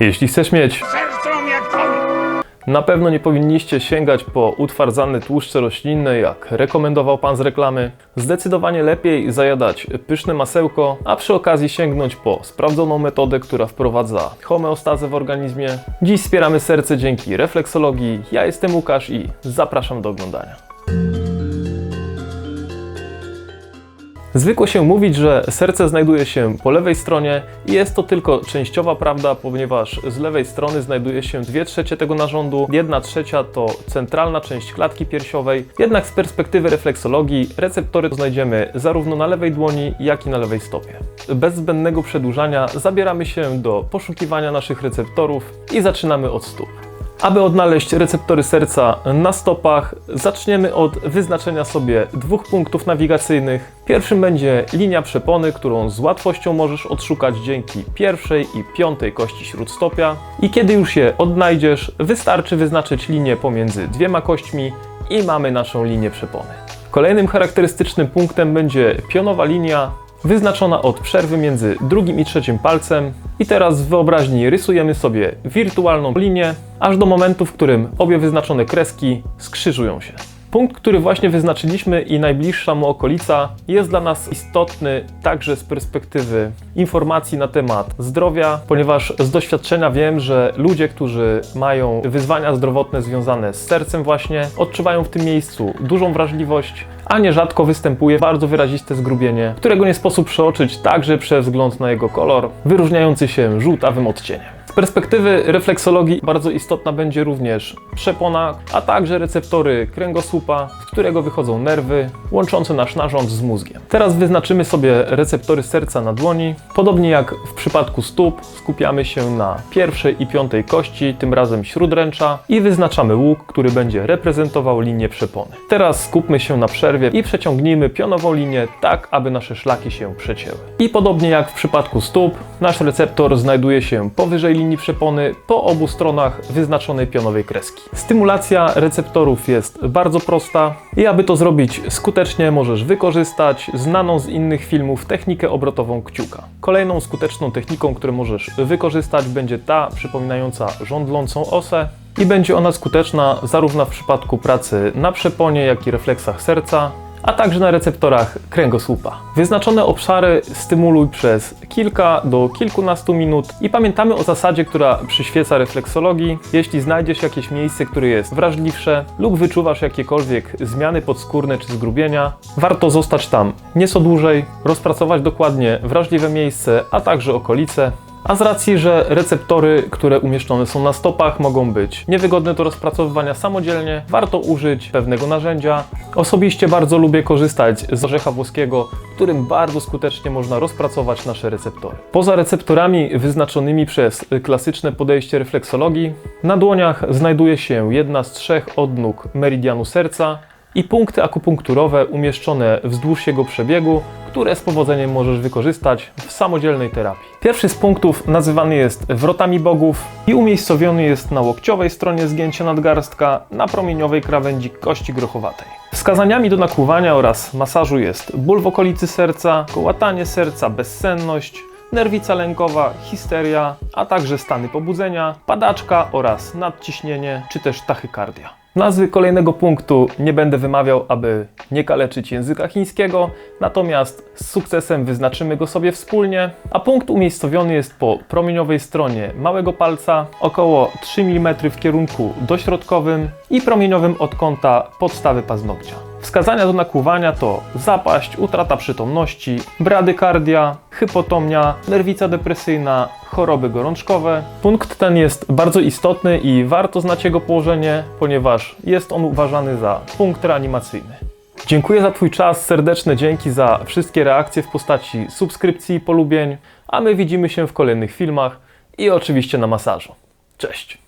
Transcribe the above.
Jeśli chcesz mieć. Na pewno nie powinniście sięgać po utwardzane tłuszcze roślinne, jak rekomendował Pan z reklamy. Zdecydowanie lepiej zajadać pyszne masełko, a przy okazji sięgnąć po sprawdzoną metodę, która wprowadza homeostazę w organizmie. Dziś wspieramy serce dzięki refleksologii. Ja jestem Łukasz i zapraszam do oglądania. Zwykło się mówić, że serce znajduje się po lewej stronie i jest to tylko częściowa prawda, ponieważ z lewej strony znajduje się 2 trzecie tego narządu, 1 trzecia to centralna część klatki piersiowej. Jednak z perspektywy refleksologii receptory znajdziemy zarówno na lewej dłoni, jak i na lewej stopie. Bez zbędnego przedłużania zabieramy się do poszukiwania naszych receptorów i zaczynamy od stóp. Aby odnaleźć receptory serca na stopach, zaczniemy od wyznaczenia sobie dwóch punktów nawigacyjnych. Pierwszym będzie linia przepony, którą z łatwością możesz odszukać dzięki pierwszej i piątej kości śródstopia. I kiedy już je odnajdziesz, wystarczy wyznaczyć linię pomiędzy dwiema kośćmi i mamy naszą linię przepony. Kolejnym charakterystycznym punktem będzie pionowa linia, wyznaczona od przerwy między drugim i trzecim palcem. I teraz w wyobraźni rysujemy sobie wirtualną linię, aż do momentu, w którym obie wyznaczone kreski skrzyżują się. Punkt, który właśnie wyznaczyliśmy i najbliższa mu okolica jest dla nas istotny także z perspektywy informacji na temat zdrowia, ponieważ z doświadczenia wiem, że ludzie, którzy mają wyzwania zdrowotne związane z sercem właśnie, odczuwają w tym miejscu dużą wrażliwość, a nierzadko występuje bardzo wyraziste zgrubienie, którego nie sposób przeoczyć także przez wzgląd na jego kolor, wyróżniający się żółtawym odcieniem. Z perspektywy refleksologii bardzo istotna będzie również przepona, a także receptory kręgosłupa, którego wychodzą nerwy łączące nasz narząd z mózgiem. Teraz wyznaczymy sobie receptory serca na dłoni. Podobnie jak w przypadku stóp, skupiamy się na pierwszej i piątej kości, tym razem śródręcza i wyznaczamy łuk, który będzie reprezentował linię przepony. Teraz skupmy się na przerwie i przeciągnijmy pionową linię tak, aby nasze szlaki się przecięły. I podobnie jak w przypadku stóp, nasz receptor znajduje się powyżej linii przepony po obu stronach wyznaczonej pionowej kreski. Stymulacja receptorów jest bardzo prosta i aby to zrobić skutecznie możesz wykorzystać znaną z innych filmów technikę obrotową kciuka. Kolejną skuteczną techniką, którą możesz wykorzystać będzie ta przypominająca żądlącą osę, i będzie ona skuteczna zarówno w przypadku pracy na przeponie, jak i refleksach serca, a także na receptorach kręgosłupa. Wyznaczone obszary stymuluj przez kilka do kilkunastu minut i pamiętamy o zasadzie, która przyświeca refleksologii. Jeśli znajdziesz jakieś miejsce, które jest wrażliwsze lub wyczuwasz jakiekolwiek zmiany podskórne czy zgrubienia, warto zostać tam nieco dłużej, rozpracować dokładnie wrażliwe miejsce, a także okolice, a z racji, że receptory, które umieszczone są na stopach, mogą być niewygodne do rozpracowywania samodzielnie, warto użyć pewnego narzędzia. Osobiście bardzo lubię korzystać z orzecha włoskiego, którym bardzo skutecznie można rozpracować nasze receptory. Poza receptorami wyznaczonymi przez klasyczne podejście refleksologii, na dłoniach znajduje się jedna z trzech odnóg meridianu serca i punkty akupunkturowe umieszczone wzdłuż jego przebiegu, które z powodzeniem możesz wykorzystać w samodzielnej terapii. Pierwszy z punktów nazywany jest wrotami bogów i umiejscowiony jest na łokciowej stronie zgięcia nadgarstka na promieniowej krawędzi kości grochowatej. Wskazaniami do nakłuwania oraz masażu jest ból w okolicy serca, kołatanie serca, bezsenność, nerwica lękowa, histeria, a także stany pobudzenia, padaczka oraz nadciśnienie czy też tachykardia. Nazwy kolejnego punktu nie będę wymawiał, aby nie kaleczyć języka chińskiego, natomiast z sukcesem wyznaczymy go sobie wspólnie, a punkt umiejscowiony jest po promieniowej stronie małego palca, około 3 mm w kierunku dośrodkowym i promieniowym od kąta podstawy paznokcia. Wskazania do nakłuwania to zapaść, utrata przytomności, bradykardia, hypotomia, nerwica depresyjna, choroby gorączkowe. Punkt ten jest bardzo istotny i warto znać jego położenie, ponieważ jest on uważany za punkt reanimacyjny. Dziękuję za Twój czas, serdeczne dzięki za wszystkie reakcje w postaci subskrypcji i polubień, a my widzimy się w kolejnych filmach i oczywiście na masażu. Cześć!